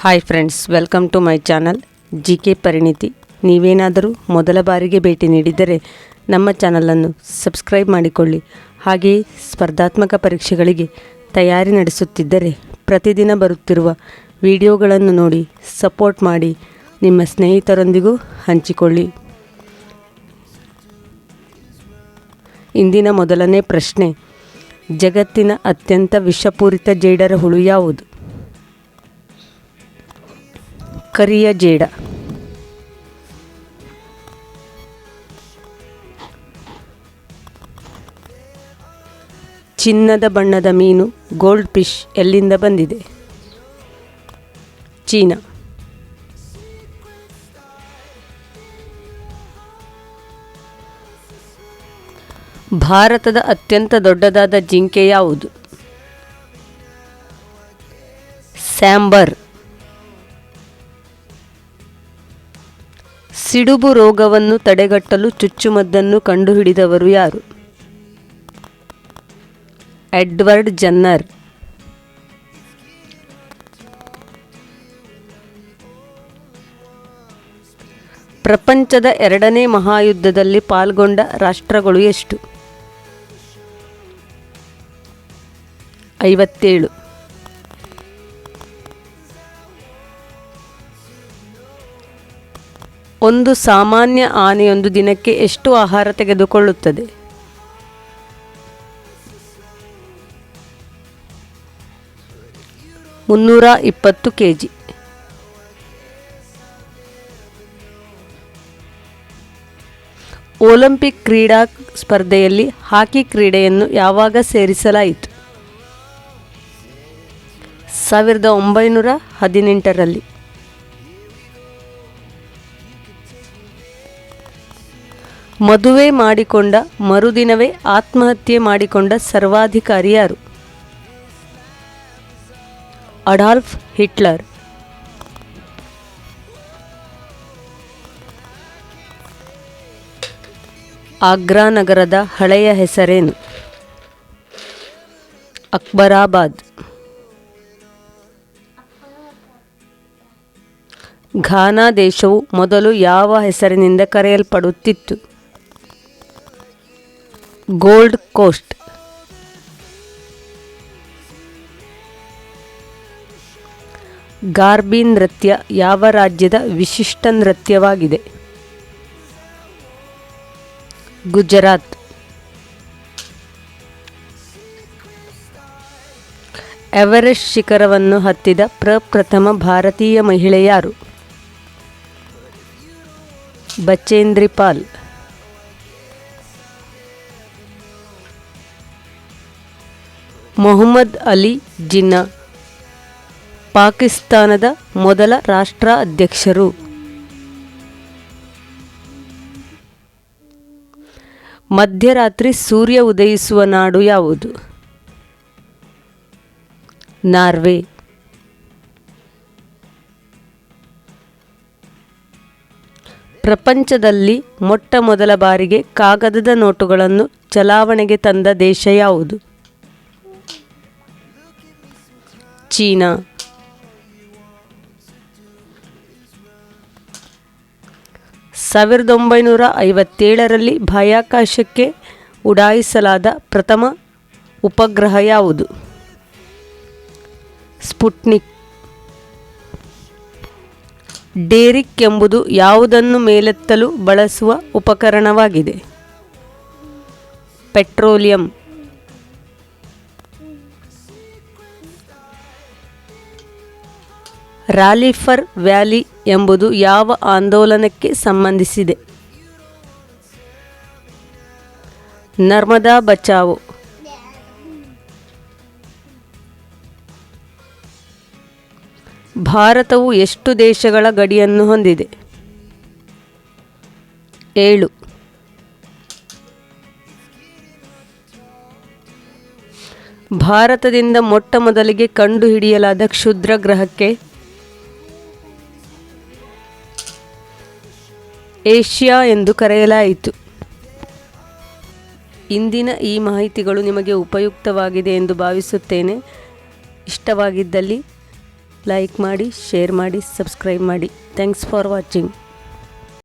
Hi friends welcome to my channel G K ಪರಿಣಿತಿ ನೀವೇನಾದರೂ ಮೊದಲ ಬಾರಿಗೆ ಭೇಟಿ ನೀಡಿದರೆ ನಮ್ಮ ಚಾನಲನ್ನು ಸಬ್ಸ್ಕ್ರೈಬ್ ಮಾಡಿಕೊಳ್ಳಿ. ಹಾಗೆಯೇ ಸ್ಪರ್ಧಾತ್ಮಕ ಪರೀಕ್ಷೆಗಳಿಗೆ ತಯಾರಿ ನಡೆಸುತ್ತಿದ್ದರೆ ಪ್ರತಿದಿನ ಬರುತ್ತಿರುವ ವಿಡಿಯೋಗಳನ್ನು ನೋಡಿ ಸಪೋರ್ಟ್ ಮಾಡಿ. ನಿಮ್ಮ ಸ್ನೇಹಿತರೊಂದಿಗೂ ಹಂಚಿಕೊಳ್ಳಿ. ಇಂದಿನ ಮೊದಲನೇ ಪ್ರಶ್ನೆ, ಜಗತ್ತಿನ ಅತ್ಯಂತ ವಿಷಪೂರಿತ ಜೇಡರ ಹುಳು ಯಾವುದು? ಕರಿಯ ಜೇಡ. ಚಿನ್ನದ ಬಣ್ಣದ ಮೀನು ಗೋಲ್ಡ್ ಫಿಶ್ ಎಲ್ಲಿಂದ ಬಂದಿದೆ? ಚೀನಾ. ಭಾರತದ ಅತ್ಯಂತ ದೊಡ್ಡದಾದ ಜಿಂಕೆ ಯಾವುದು? ಸ್ಯಾಂಬರ್. ಸಿಡುಬು ರೋಗವನ್ನು ತಡೆಗಟ್ಟಲು ಚುಚ್ಚುಮದ್ದನ್ನು ಕಂಡುಹಿಡಿದವರು ಯಾರು? Edward Jenner. ಪ್ರಪಂಚದ ಎರಡನೇ ಮಹಾಯುದ್ಧದಲ್ಲಿ ಪಾಲ್ಗೊಂಡ ರಾಷ್ಟ್ರಗಳು ಎಷ್ಟು? ಐವತ್ತೇಳು. ಒಂದು ಸಾಮಾನ್ಯ ಆನೆಯೊಂದು ದಿನಕ್ಕೆ ಎಷ್ಟು ಆಹಾರ ತೆಗೆದುಕೊಳ್ಳುತ್ತದೆ? ಮುನ್ನೂರ ಇಪ್ಪತ್ತು ಕೆ ಜಿ ಒಲಿಂಪಿಕ್ ಕ್ರೀಡಾ ಸ್ಪರ್ಧೆಯಲ್ಲಿ ಹಾಕಿ ಕ್ರೀಡೆಯನ್ನು ಯಾವಾಗ ಸೇರಿಸಲಾಯಿತು? ಸಾವಿರದ ಒಂಬೈನೂರ ಹದಿನೆಂಟರಲ್ಲಿ. ಮದುವೆ ಮಾಡಿಕೊಂಡ, ಮರುದಿನವೇ ಆತ್ಮಹತ್ಯೆ ಮಾಡಿಕೊಂಡ ಸರ್ವಾಧಿಕಾರಿ ಯಾರು? Adolf Hitler. ಆಗ್ರಾ ನಗರದ ಹಳೆಯ ಹೆಸರೇನು? ಅಕ್ಬರಾಬಾದ್. ಘಾನಾ ದೇಶವು ಮೊದಲು ಯಾವ ಹೆಸರಿನಿಂದ ಕರೆಯಲ್ಪಡುತ್ತಿತ್ತು? Gold coast. ಗಾರ್ಬಿ ನೃತ್ಯ ಯಾವ ರಾಜ್ಯದ ವಿಶಿಷ್ಟ ನೃತ್ಯವಾಗಿದೆ? ಗುಜರಾತ್. ಎವರೆಸ್ಟ್ ಶಿಖರವನ್ನು ಹತ್ತಿದ ಪ್ರಪ್ರಥಮ ಭಾರತೀಯ ಮಹಿಳೆ ಯಾರು? ಬಚೇಂದ್ರಿ ಮೊಹಮ್ಮದ್ ಅಲಿ ಜಿನ್ನಾ, ಪಾಕಿಸ್ತಾನದ ಮೊದಲ ರಾಷ್ಟ್ರ ಅಧ್ಯಕ್ಷರು ಮಧ್ಯರಾತ್ರಿ ಸೂರ್ಯ ಉದಯಿಸುವ ನಾಡು ಯಾವುದು? ನಾರ್ವೆ. ಪ್ರಪಂಚದಲ್ಲಿ ಮೊಟ್ಟ ಮೊದಲ ಬಾರಿಗೆ ಕಾಗದದ ನೋಟುಗಳನ್ನು ಚಲಾವಣೆಗೆ ತಂದ ದೇಶ ಯಾವುದು? ಚೀನಾ. ಸಾವಿರದ ಒಂಬೈನೂರ ಐವತ್ತೇಳರಲ್ಲಿ ಬಾಹ್ಯಾಕಾಶಕ್ಕೆ ಉಡಾಯಿಸಲಾದ ಪ್ರಥಮ ಉಪಗ್ರಹ ಯಾವುದು? ಸ್ಪುಟ್ನಿಕ್. ಡೇರಿಕ್ ಎಂಬುದು ಯಾವುದನ್ನು ಮೇಲೆತ್ತಲು ಬಳಸುವ ಉಪಕರಣವಾಗಿದೆ? ಪೆಟ್ರೋಲಿಯಂ. ರಾಲಿಫರ್ ವ್ಯಾಲಿ ಎಂಬುದು ಯಾವ ಆಂದೋಲನಕ್ಕೆ ಸಂಬಂಧಿಸಿದೆ? ನರ್ಮದಾ ಬಚಾವೋ. ಭಾರತವು ಎಷ್ಟು ದೇಶಗಳ ಗಡಿಯನ್ನು ಹೊಂದಿದೆ? ಏಳು. ಭಾರತದಿಂದ ಮೊಟ್ಟ ಮೊದಲಿಗೆ ಕಂಡುಹಿಡಿಯಲಾದ ಕ್ಷುದ್ರ ಗ್ರಹಕ್ಕೆ ಏಷ್ಯಾ ಎಂದು ಕರೆಯಲಾಯಿತು. ಇಂದಿನ ಈ ಮಾಹಿತಿಗಳು ನಿಮಗೆ ಉಪಯುಕ್ತವಾಗಿದೆ ಎಂದು ಭಾವಿಸುತ್ತೇನೆ. ಇಷ್ಟವಾಗಿದ್ದಲ್ಲಿ ಲೈಕ್ ಮಾಡಿ, ಶೇರ್ ಮಾಡಿ, ಸಬ್ಸ್ಕ್ರೈಬ್ ಮಾಡಿ. Thanks for watching.